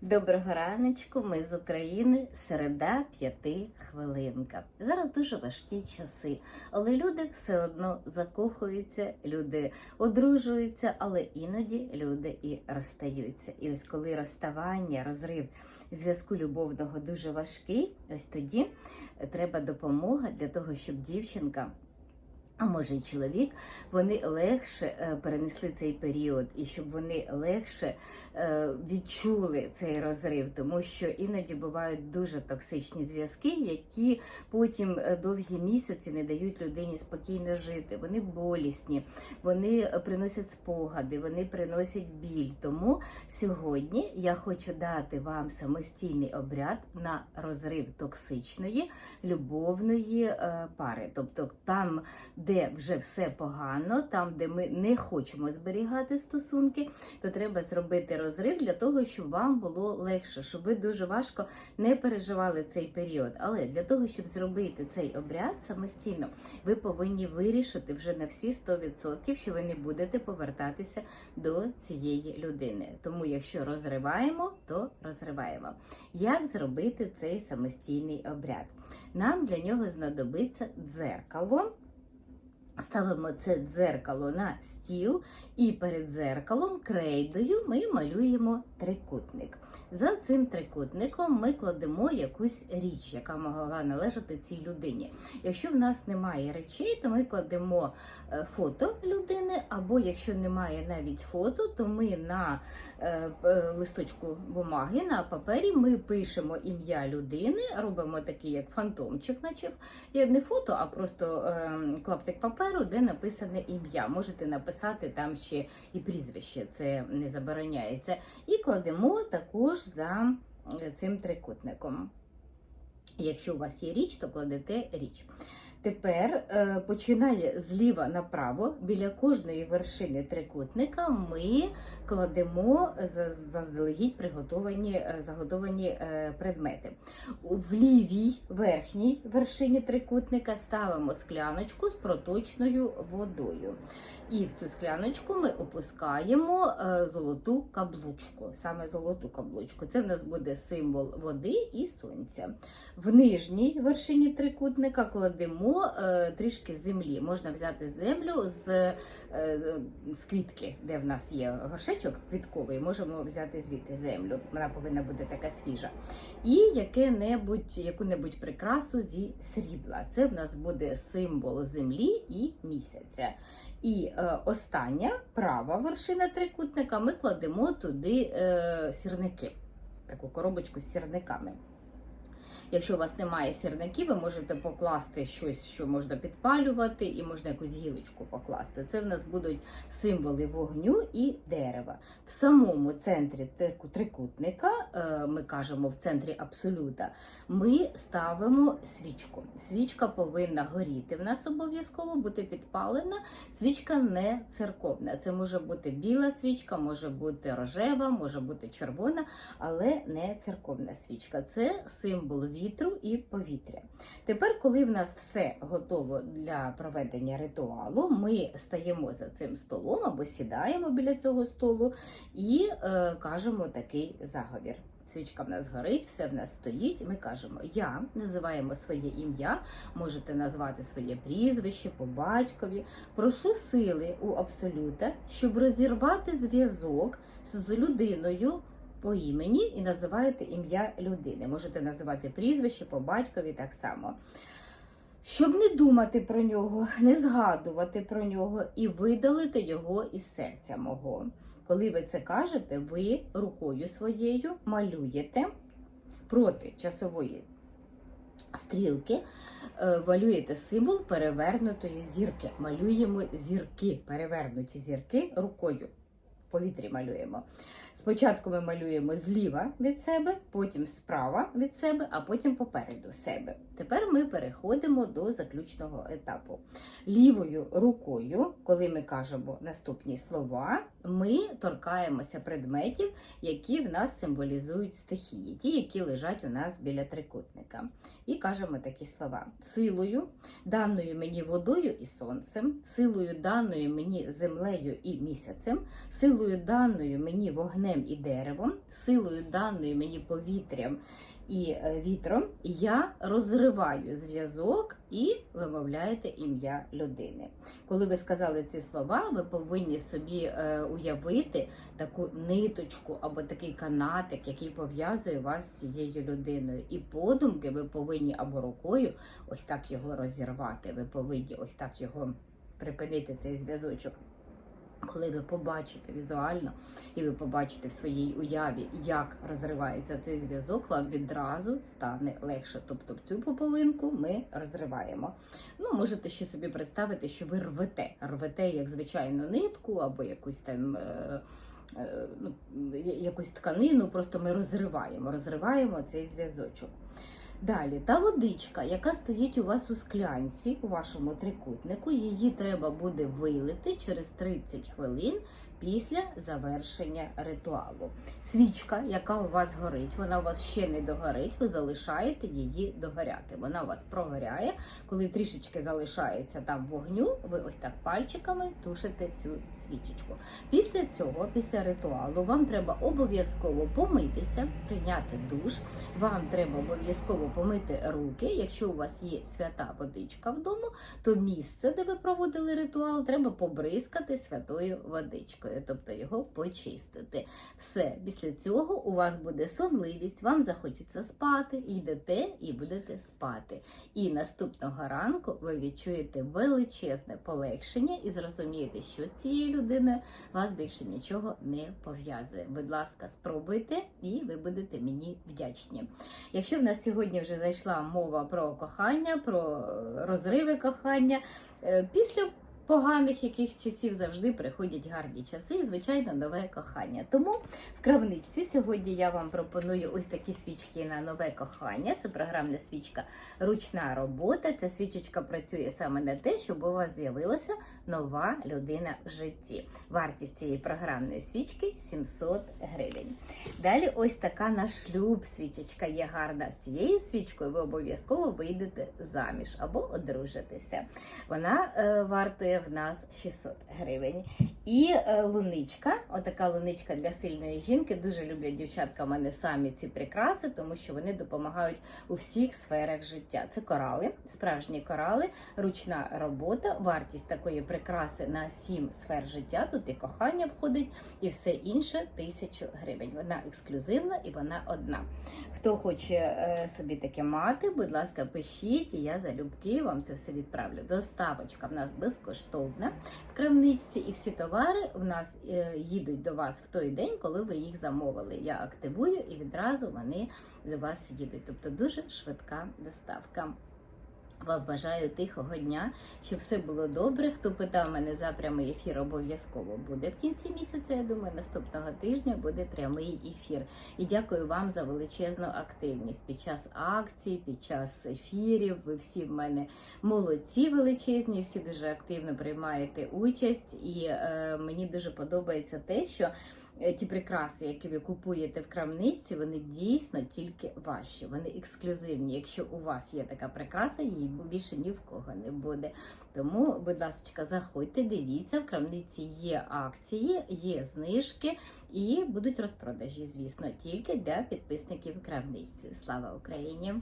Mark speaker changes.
Speaker 1: Доброго раночку, ми з України, середа п'яти хвилинка. Зараз дуже важкі часи, але люди все одно закохуються, люди одружуються, але іноді люди і розстаються. І ось коли розставання, розрив зв'язку любовного дуже важкий, ось тоді треба допомога для того, щоб дівчинка. А може й чоловік, вони легше е, перенесли цей період, і щоб вони легше е, відчули цей розрив, тому що іноді бувають дуже токсичні зв'язки, які потім е, довгі місяці не дають людині спокійно жити. Вони болісні, вони приносять спогади, вони приносять біль. Тому сьогодні я хочу дати вам самостійний обряд на розрив токсичної любовної пари, тобто там де вже все погано, там, де ми не хочемо зберігати стосунки, то треба зробити розрив для того, щоб вам було легше, щоб ви дуже важко не переживали цей період. Але для того, щоб зробити цей обряд самостійно, ви повинні вирішити вже на всі 100%, що ви не будете повертатися до цієї людини. Тому, якщо розриваємо, то розриваємо. Як зробити цей самостійний обряд? Нам для нього знадобиться дзеркало. Ставимо це дзеркало на стіл, і перед дзеркалом крейдою ми малюємо трикутник. За цим трикутником ми кладемо якусь річ, яка могла належати цій людині. Якщо в нас немає речей, то ми кладемо е, фото людини, або якщо немає навіть фото, то ми на е, листочку бумаги на папері ми пишемо ім'я людини, робимо такий як фантомчик, наче в- не фото, а просто е, клаптик паперу, де написане ім'я. Можете написати там ще і прізвище, це не забороняється. І кладемо також за е, цим трикутником. Якщо у вас є річ, то кладете річ. Тепер е, починає зліва направо, біля кожної вершини трикутника ми кладемо заздалегідь приготовані е, заготовані е, предмети. В лівій верхній вершині трикутника ставимо скляночку з проточною водою. І в цю скляночку ми опускаємо золоту каблучку, саме золоту каблучку. Це в нас буде символ води і сонця. В нижній вершині трикутника кладемо е, трішки землі. Можна взяти землю з, е, з квітки, де в нас є горшечок квітковий. Можемо взяти звідти землю. Вона повинна бути така свіжа. І яке-небудь, яку-небудь прикрасу зі срібла. Це в нас буде символ землі і місяця. І е, остання права вершина трикутника ми кладемо туди е, сірники, таку коробочку з сірниками. Якщо у вас немає сірників, ви можете покласти щось, що можна підпалювати, і можна якусь гілочку покласти. Це в нас будуть символи вогню і дерева. В самому центрі трикутника, е, ми кажемо в центрі абсолюта, ми ставимо свічку. Свічка повинна горіти. В нас обов'язково бути підпалена. Свічка не церковна. Це може бути біла свічка, може бути рожева, може бути червона, але не церковна свічка. Це символ вітру і повітря. Тепер, коли в нас все готово для проведення ритуалу, ми стаємо за цим столом або сідаємо біля цього столу і е, кажемо такий заговір. Свічка в нас горить, все в нас стоїть. Ми кажемо Я називаємо своє ім'я, можете назвати своє прізвище по батькові. Прошу сили у абсолюта, щоб розірвати зв'язок з людиною по імені і називаєте ім'я людини. Можете називати прізвище по батькові так само. Щоб не думати про нього, не згадувати про нього і видалити його із серця мого. Коли ви це кажете, ви рукою своєю малюєте проти часової стрілки, е, малюєте символ перевернутої зірки. Малюємо зірки, перевернуті зірки рукою. Повітрі малюємо. Спочатку ми малюємо зліва від себе, потім справа від себе, а потім попереду себе. Тепер ми переходимо до заключного етапу. Лівою рукою, коли ми кажемо наступні слова, ми торкаємося предметів, які в нас символізують стихії, ті, які лежать у нас біля трикутника. І кажемо такі слова: силою, даною мені водою і сонцем, силою даною мені землею і місяцем, силою даною мені вогнем і деревом, силою даною мені повітрям і е, вітром, я розриваю зв'язок і вимовляєте ім'я людини. Коли ви сказали ці слова, ви повинні собі е, уявити таку ниточку або такий канатик, який пов'язує вас з цією людиною. І подумки ви повинні або рукою ось так його розірвати. Ви повинні ось так його припинити цей зв'язочок. Коли ви побачите візуально і ви побачите в своїй уяві, як розривається цей зв'язок, вам відразу стане легше. Тобто цю пополинку ми розриваємо. Ну, можете ще собі представити, що ви рвете, рвете як звичайну нитку або якусь там. е, е, Ну, якусь тканину, просто ми розриваємо, розриваємо цей зв'язочок. Далі, та водичка, яка стоїть у вас у склянці, у вашому трикутнику, її треба буде вилити через 30 хвилин після завершення ритуалу. Свічка, яка у вас горить, вона у вас ще не догорить, ви залишаєте її догоряти. Вона у вас прогоряє. Коли трішечки залишається там вогню, ви ось так пальчиками тушите цю свічечку. Після цього, після ритуалу, вам треба обов'язково помитися, прийняти душ. Вам треба обов'язково помити руки. Якщо у вас є свята водичка вдома, то місце, де ви проводили ритуал, треба побризкати святою водичкою, тобто його почистити. Все, після цього у вас буде сонливість, вам захочеться спати, йдете і будете спати. І наступного ранку ви відчуєте величезне полегшення і зрозумієте, що з цією людиною вас більше нічого не пов'язує. Будь ласка, спробуйте, і ви будете мені вдячні. Якщо в нас сьогодні вже зайшла мова про кохання, про е, розриви кохання, е, після поганих якихось часів завжди приходять гарні часи і, звичайно, нове кохання. Тому в крамничці сьогодні я вам пропоную ось такі свічки на нове кохання. Це програмна свічка ручна робота. Ця свічечка працює саме на те, щоб у вас з'явилася нова людина в житті. Вартість цієї програмної свічки 700 гривень. Далі ось така на шлюб свічечка є гарна. З цією свічкою ви обов'язково вийдете заміж або одружитеся. Вона е, вартує в нас 600 гривень. І е, луничка, отака луничка для сильної жінки. Дуже люблять дівчатка в мене самі ці прикраси, тому що вони допомагають у всіх сферах життя. Це корали, справжні корали, ручна робота, вартість такої прикраси на 7 сфер життя. Тут і кохання входить, і все інше тисячу гривень. Вона ексклюзивна і вона одна. Хто хоче е, собі таке мати, будь ласка, пишіть, і я залюбки вам це все відправлю. Доставочка в нас безкоштовна в крамничці, і всі товари в нас е, їдуть до вас в той день, коли ви їх замовили. Я активую і відразу вони до вас їдуть. Тобто дуже швидка доставка. Вам бажаю тихого дня, щоб все було добре. Хто питав мене за прямий ефір, обов'язково буде в кінці місяця. Я думаю, наступного тижня буде прямий ефір. І дякую вам за величезну активність під час акцій, під час ефірів. Ви всі в мене молодці величезні, всі дуже активно приймаєте участь, і е, мені дуже подобається те, що. Ті прикраси, які ви купуєте в крамниці, вони дійсно тільки ваші, вони ексклюзивні. Якщо у вас є така прикраса, її більше ні в кого не буде. Тому, будь ласка, заходьте, дивіться, в крамниці є акції, є знижки і будуть розпродажі, звісно, тільки для підписників крамниці. Слава Україні!